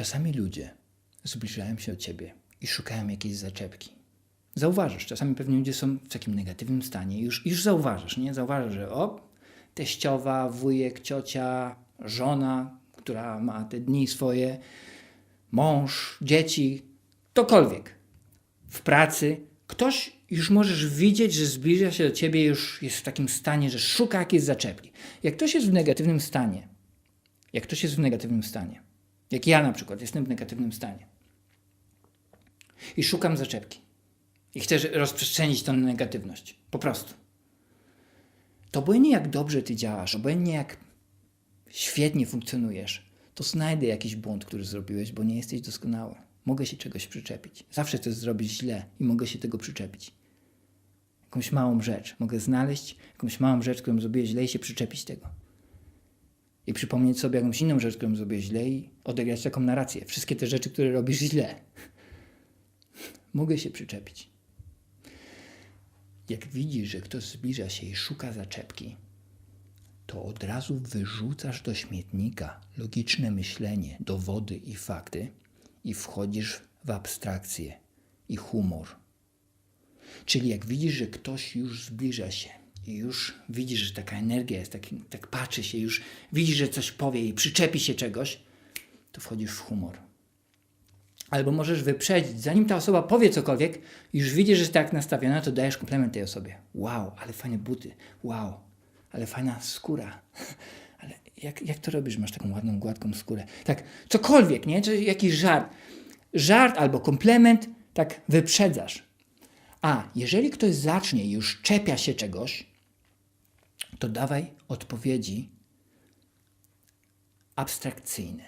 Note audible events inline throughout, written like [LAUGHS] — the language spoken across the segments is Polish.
Czasami ludzie zbliżają się do ciebie i szukają jakiejś zaczepki. Zauważysz, czasami pewnie ludzie są w takim negatywnym stanie. Już, już zauważysz, nie? Zauważysz, że o, teściowa, wujek, ciocia, żona, która ma te dni swoje, mąż, dzieci, ktokolwiek w pracy, ktoś już możesz widzieć, że zbliża się do ciebie, już jest w takim stanie, że szuka jakiejś zaczepki. Jak ktoś jest w negatywnym stanie, jak ktoś jest w negatywnym stanie, jak ja na przykład jestem w negatywnym stanie i szukam zaczepki i chcę rozprzestrzenić tę negatywność, po prostu. To obojętnie jak dobrze ty działasz, obojętnie jak świetnie funkcjonujesz, to znajdę jakiś błąd, który zrobiłeś, bo nie jesteś doskonały. Mogę się czegoś przyczepić. Zawsze coś zrobić źle i mogę się tego przyczepić. Jakąś małą rzecz. Mogę znaleźć jakąś małą rzecz, którą zrobiłeś źle i się przyczepić tego. I przypomnieć sobie jakąś inną rzecz, którą zrobiłeś źle i odegrać taką narrację. Wszystkie te rzeczy, które robisz źle. [LAUGHS] Mogę się przyczepić. Jak widzisz, że ktoś zbliża się i szuka zaczepki, to od razu wyrzucasz do śmietnika logiczne myślenie, dowody i fakty i wchodzisz w abstrakcję i humor. Czyli jak widzisz, że ktoś już zbliża się i już widzisz, że taka energia jest, tak, tak patrzy się, już widzisz, że coś powie i przyczepi się czegoś, to wchodzisz w humor. Albo możesz wyprzedzić, zanim ta osoba powie cokolwiek, już widzisz, że jest tak nastawiona, to dajesz komplement tej osobie. Wow, ale fajne buty. Wow, ale fajna skóra. [LAUGHS] Ale jak, jak to robisz, masz taką ładną, gładką skórę? Tak, cokolwiek, nie? Czy jakiś żart. Żart albo komplement, tak wyprzedzasz. A jeżeli ktoś zacznie już czepia się czegoś, to dawaj odpowiedzi abstrakcyjne.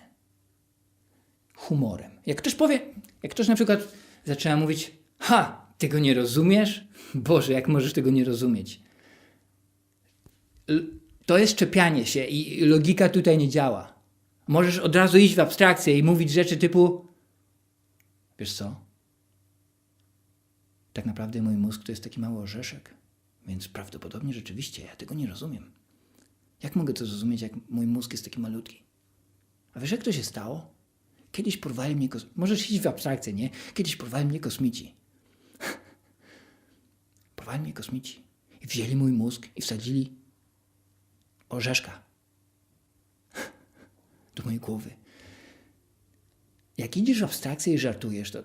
Humorem. Jak ktoś powie, jak ktoś na przykład zaczyna mówić, ha, tego nie rozumiesz? Boże, jak możesz tego nie rozumieć? To jest czepianie się i logika tutaj nie działa. Możesz od razu iść w abstrakcję i mówić rzeczy typu, wiesz co? Tak naprawdę mój mózg to jest taki mały orzeszek, więc prawdopodobnie rzeczywiście ja tego nie rozumiem. Jak mogę to zrozumieć, jak mój mózg jest taki malutki? A wiesz, jak to się stało? Kiedyś porwali mnie kos... Możesz iść w abstrakcję, nie? Kiedyś porwali mnie kosmici. [LAUGHS] porwali mnie kosmici. I wzięli mój mózg i wsadzili orzeszka [LAUGHS] do mojej głowy. Jak idziesz w abstrakcję i żartujesz, to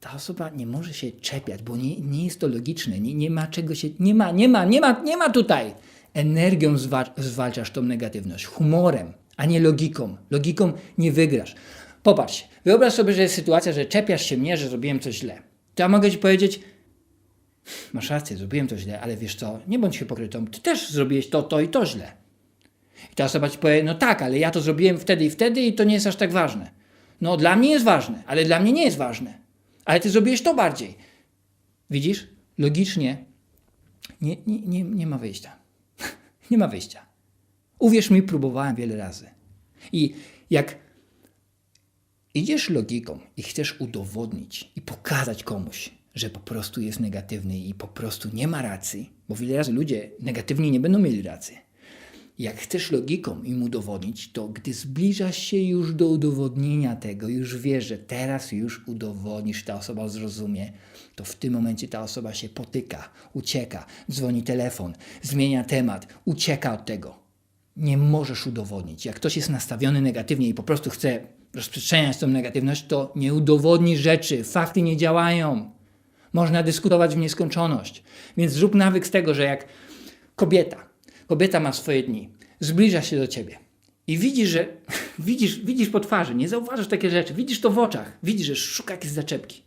ta osoba nie może się czepiać, bo nie, nie jest to logiczne, nie, nie ma czego się, nie ma, nie ma, nie ma, nie ma tutaj. Energią zwa- zwalczasz tą negatywność, humorem, a nie logiką. Logiką nie wygrasz. Popatrz, wyobraź sobie, że jest sytuacja, że czepiasz się mnie, że zrobiłem coś źle. To ja mogę ci powiedzieć, masz rację, zrobiłem to źle, ale wiesz co, nie bądź hipokrytą, ty też zrobiłeś to, to i to źle. I ta osoba ci powie, no tak, ale ja to zrobiłem wtedy i wtedy i to nie jest aż tak ważne. No dla mnie jest ważne, ale dla mnie nie jest ważne. Ale ty zrobiłeś to bardziej. Widzisz? Logicznie nie, nie, nie, nie ma wyjścia. [LAUGHS] nie ma wyjścia. Uwierz mi, próbowałem wiele razy. I jak idziesz logiką i chcesz udowodnić i pokazać komuś, że po prostu jest negatywny i po prostu nie ma racji, bo wiele razy ludzie negatywni nie będą mieli racji. Jak chcesz logiką im udowodnić, to gdy zbliżasz się już do udowodnienia tego, już wiesz, że teraz już udowodnisz, ta osoba zrozumie, to w tym momencie ta osoba się potyka, ucieka, dzwoni telefon, zmienia temat, ucieka od tego. Nie możesz udowodnić. Jak ktoś jest nastawiony negatywnie i po prostu chce rozprzestrzeniać tą negatywność, to nie udowodni rzeczy. Fakty nie działają. Można dyskutować w nieskończoność. Więc zrób nawyk z tego, że jak kobieta, kobieta ma swoje dni, zbliża się do ciebie i widzisz, że [LAUGHS] widzisz, widzisz po twarzy, nie zauważasz takie rzeczy, widzisz to w oczach, widzisz, że szuka jakieś zaczepki.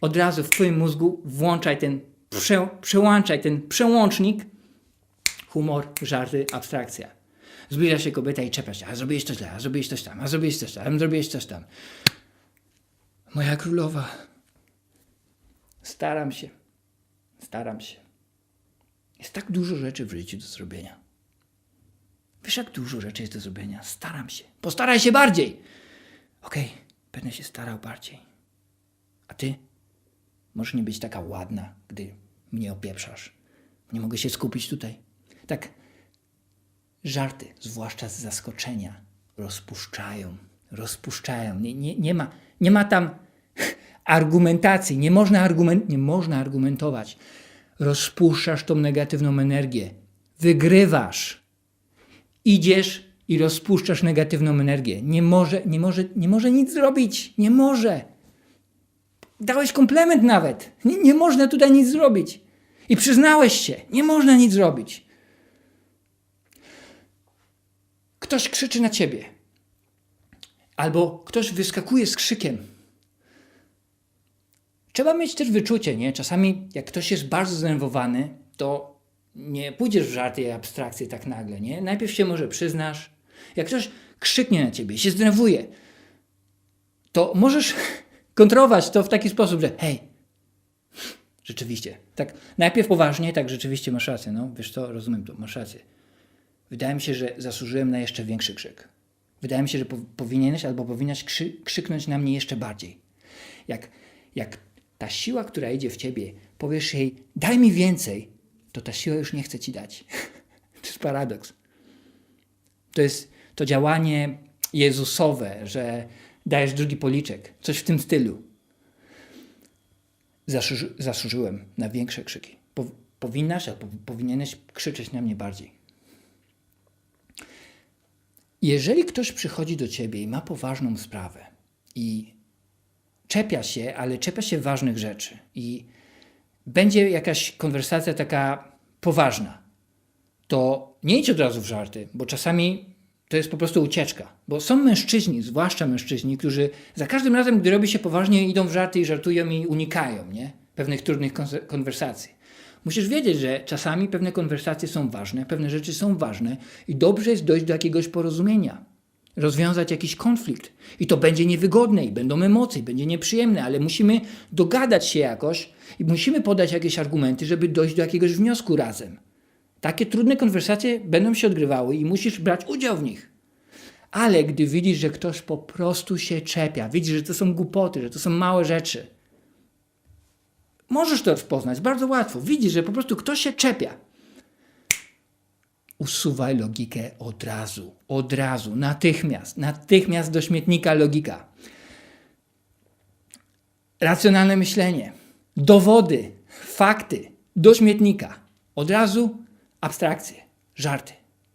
Od razu w twoim mózgu włączaj ten, prze, przełączaj ten przełącznik humor, żarty, abstrakcja. Zbliża się kobieta i czepia się, a zrobiłeś coś źle, a zrobiłeś coś tam, a zrobiłeś coś tam, a zrobiłeś coś tam. Moja królowa. Staram się. Staram się. Jest tak dużo rzeczy w życiu do zrobienia. Wiesz, jak dużo rzeczy jest do zrobienia? Staram się. Postaraj się bardziej. Okej, będę się starał bardziej. A ty? Możesz nie być taka ładna, gdy mnie opieprzasz. Nie mogę się skupić tutaj. Tak, żarty, zwłaszcza z zaskoczenia, rozpuszczają, rozpuszczają. Nie, nie, nie, ma, nie ma tam [LAUGHS] argumentacji, nie można, argument, nie można argumentować. Rozpuszczasz tą negatywną energię. Wygrywasz. Idziesz i rozpuszczasz negatywną energię. Nie może, nie może, nie może nic zrobić. Nie może. Dałeś komplement nawet. Nie, nie można tutaj nic zrobić. I przyznałeś się, nie można nic zrobić. Ktoś krzyczy na ciebie. Albo ktoś wyskakuje z krzykiem. Trzeba mieć też wyczucie, nie? Czasami jak ktoś jest bardzo zdenerwowany, to nie pójdziesz w żarty i abstrakcje tak nagle, nie? Najpierw się może przyznasz. Jak ktoś krzyknie na ciebie, się zdenerwuje, to możesz [LAUGHS] kontrolować to w taki sposób, że hej, rzeczywiście, tak najpierw poważnie, tak rzeczywiście masz rację, no wiesz co, rozumiem to, masz rację. Wydaje mi się, że zasłużyłem na jeszcze większy krzyk. Wydaje mi się, że po, powinieneś albo powinnaś krzy, krzyknąć na mnie jeszcze bardziej. Jak, jak ta siła, która idzie w ciebie, powiesz jej, daj mi więcej, to ta siła już nie chce ci dać. [LAUGHS] to jest paradoks. To jest to działanie Jezusowe, że dajesz drugi policzek, coś w tym stylu. Zasłuży, zasłużyłem na większe krzyki. Po, powinnaś powinieneś krzyczeć na mnie bardziej. Jeżeli ktoś przychodzi do ciebie i ma poważną sprawę i czepia się, ale czepia się ważnych rzeczy i będzie jakaś konwersacja taka poważna, to nie idź od razu w żarty, bo czasami to jest po prostu ucieczka. Bo są mężczyźni, zwłaszcza mężczyźni, którzy za każdym razem, gdy robi się poważnie, idą w żarty i żartują i unikają nie? pewnych trudnych konwersacji. Musisz wiedzieć, że czasami pewne konwersacje są ważne, pewne rzeczy są ważne i dobrze jest dojść do jakiegoś porozumienia, rozwiązać jakiś konflikt. I to będzie niewygodne, i będą emocje, i będzie nieprzyjemne, ale musimy dogadać się jakoś i musimy podać jakieś argumenty, żeby dojść do jakiegoś wniosku razem. Takie trudne konwersacje będą się odgrywały i musisz brać udział w nich. Ale gdy widzisz, że ktoś po prostu się czepia, widzisz, że to są głupoty, że to są małe rzeczy, możesz to rozpoznać bardzo łatwo. Widzisz, że po prostu ktoś się czepia. Usuwaj logikę od razu, od razu, natychmiast, natychmiast do śmietnika logika. Racjonalne myślenie, dowody, fakty, do śmietnika. Od razu abstrakcje, żarty.